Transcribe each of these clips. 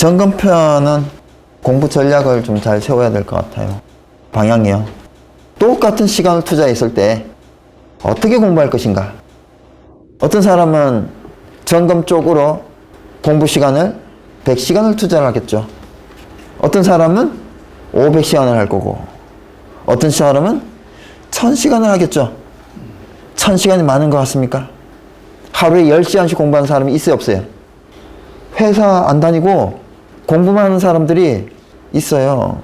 점검편은 공부 전략을 좀 잘 세워야 될 것 같아요. 방향이요. 똑같은 시간을 투자했을 때 어떻게 공부할 것인가? 어떤 사람은 점검 쪽으로 공부 시간을 100시간을 투자를 하겠죠. 어떤 사람은 500시간을 할 거고, 어떤 사람은 1000시간을 하겠죠. 1000시간이 많은 것 같습니까? 하루에 10시간씩 공부하는 사람이 있어요, 없어요? 회사 안 다니고 공부만 하는 사람들이 있어요.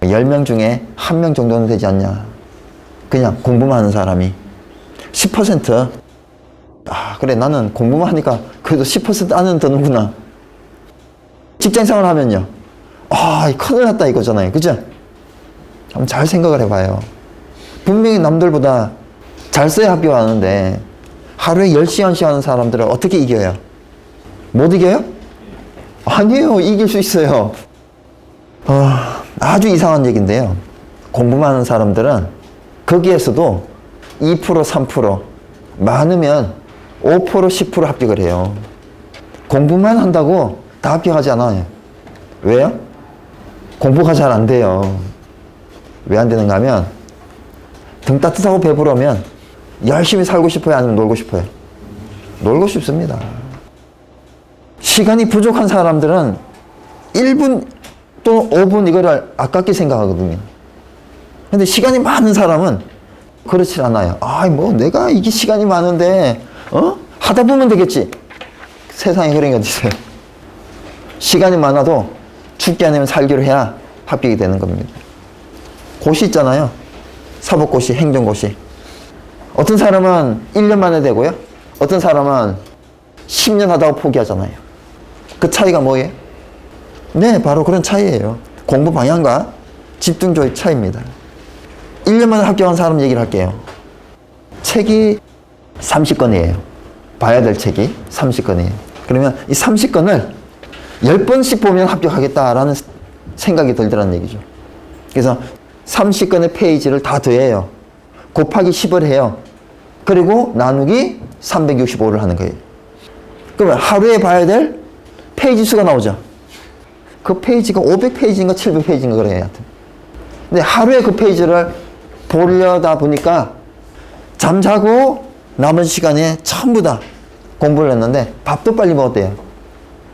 10명 중에 1명 정도는 되지 않냐. 그냥 공부만 하는 사람이. 10%. 아, 그래. 나는 공부만 하니까 그래도 10% 안은 드는구나. 직장 생활 하면요. 아, 이 큰일 났다 이거잖아요. 그죠? 한번 잘 생각을 해봐요. 분명히 남들보다 잘 써야 합격하는데 하루에 10시간씩 하는 사람들을 어떻게 이겨요? 못 이겨요? 아니에요. 이길 수 있어요. 어, 아주 이상한 얘기인데요. 공부만 하는 사람들은 거기에서도 2% 3% 많으면 5% 10% 합격을 해요. 공부만 한다고 다 합격하지 않아요. 왜요? 공부가 잘 안 돼요. 왜 안 되는가 하면 등 따뜻하고 배부르면 열심히 살고 싶어요? 아니면 놀고 싶어요? 놀고 싶습니다. 시간이 부족한 사람들은 1분 또는 5분 이거를 아깝게 생각하거든요. 근데 시간이 많은 사람은 그렇지 않아요. 아, 뭐 내가 이게 시간이 많은데 어? 하다 보면 되겠지. 세상에 그런 게 어디 있어요. 시간이 많아도 죽지 않으면 살기로 해야 합격이 되는 겁니다. 고시 있잖아요. 사법고시, 행정고시. 어떤 사람은 1년 만에 되고요. 어떤 사람은 10년 하다가 포기하잖아요. 그 차이가 뭐예요? 네, 바로 그런 차이예요. 공부 방향과 집중도의 차이입니다. 1년 만에 합격한 사람 얘기를 할게요. 책이 30권이에요. 봐야 될 책이 30권이에요. 그러면 이 30권을 10번씩 보면 합격하겠다라는 생각이 들더라는 얘기죠. 그래서 30권의 페이지를 다 더해요. 곱하기 10을 해요. 그리고 나누기 365를 하는 거예요. 그러면 하루에 봐야 될 페이지 수가 나오죠. 그 페이지가 500페이지인가 700페이지인가 그래요. 하여튼. 근데 하루에 그 페이지를 보려다 보니까 잠자고 남은 시간에 전부 다 공부를 했는데 밥도 빨리 먹었대요.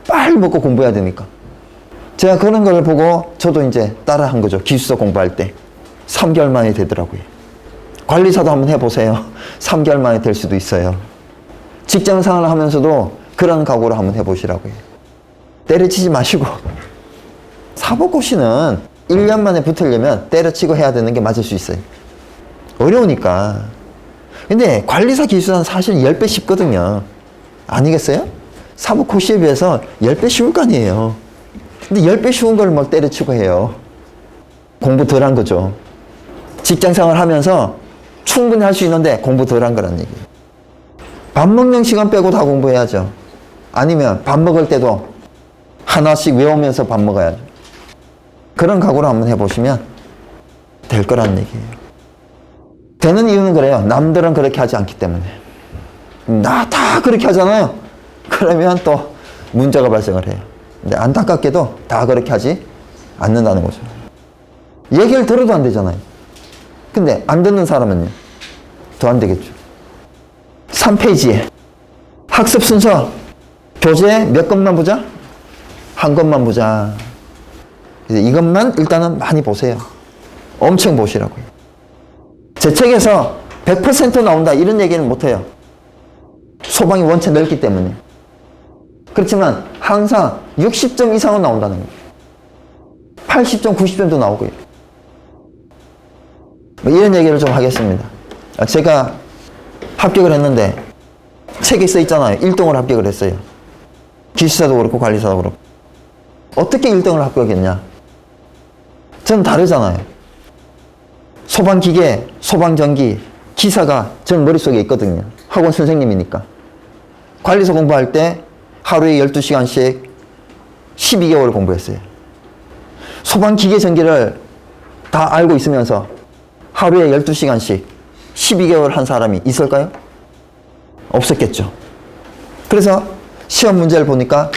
빨리 먹고 공부해야 되니까. 제가 그런 걸 보고 저도 이제 따라 한 거죠. 기숙사 공부할 때. 3개월 만에 되더라고요. 관리사도 한번 해보세요. 3개월 만에 될 수도 있어요. 직장 생활을 하면서도 그런 각오를 한번 해보시라고요. 때려치지 마시고. 사법고시는 1년 만에 붙으려면 때려치고 해야 되는 게 맞을 수 있어요. 어려우니까. 근데 관리사 기술은 사실 10배 쉽거든요. 아니겠어요? 사법고시에 비해서 10배 쉬울 거 아니에요. 근데 10배 쉬운 걸 막 때려치고 해요. 공부 덜 한 거죠. 직장 생활 하면서 충분히 할 수 있는데 공부 덜 한 거란 얘기예요. 밥 먹는 시간 빼고 다 공부해야죠. 아니면 밥 먹을 때도 하나씩 외우면서 밥 먹어야죠. 그런 각오를 한번 해보시면 될 거란 얘기예요. 되는 이유는 그래요. 남들은 그렇게 하지 않기 때문에. 나 다 그렇게 하잖아요. 그러면 또 문제가 발생을 해요. 근데 안타깝게도 다 그렇게 하지 않는다는 거죠. 얘기를 들어도 안 되잖아요. 근데 안 듣는 사람은요? 더 안 되겠죠. 3페이지에 학습 순서 교재 몇 것만 보자? 한 것만 보자. 이것만 일단은 많이 보세요. 엄청 보시라고요. 제 책에서 100% 나온다 이런 얘기는 못해요. 소방이 원체 넓기 때문에. 그렇지만 항상 60점 이상은 나온다는 거예요. 80점, 90점도 나오고요. 뭐 이런 얘기를 좀 하겠습니다. 아, 제가 합격을 했는데 책에 써 있잖아요. 1등을 합격을 했어요. 기술사도 그렇고 관리사도 그렇고. 어떻게 1등을 합격했냐? 저는 다르잖아요. 소방기계, 소방전기, 기사가 전 머릿속에 있거든요. 학원 선생님이니까. 관리사 공부할 때 하루에 12시간씩 12개월 공부했어요. 소방기계 전기를 다 알고 있으면서 하루에 12시간씩 12개월 한 사람이 있을까요? 없었겠죠. 그래서 시험 문제를 보니까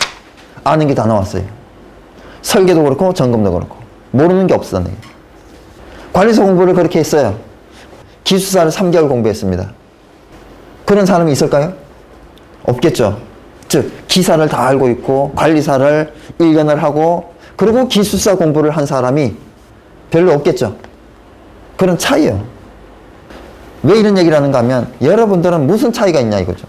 아는 게 다 나왔어요. 설계도 그렇고 점검도 그렇고 모르는 게 없어. 네. 관리사 공부를 그렇게 했어요. 기숙사를 3개월 공부했습니다. 그런 사람이 있을까요? 없겠죠. 즉 기사를 다 알고 있고 관리사를 1년을 하고 그리고 기숙사 공부를 한 사람이 별로 없겠죠. 그런 차이요. 왜 이런 얘기를 하는가 하면 여러분들은 무슨 차이가 있냐 이거죠.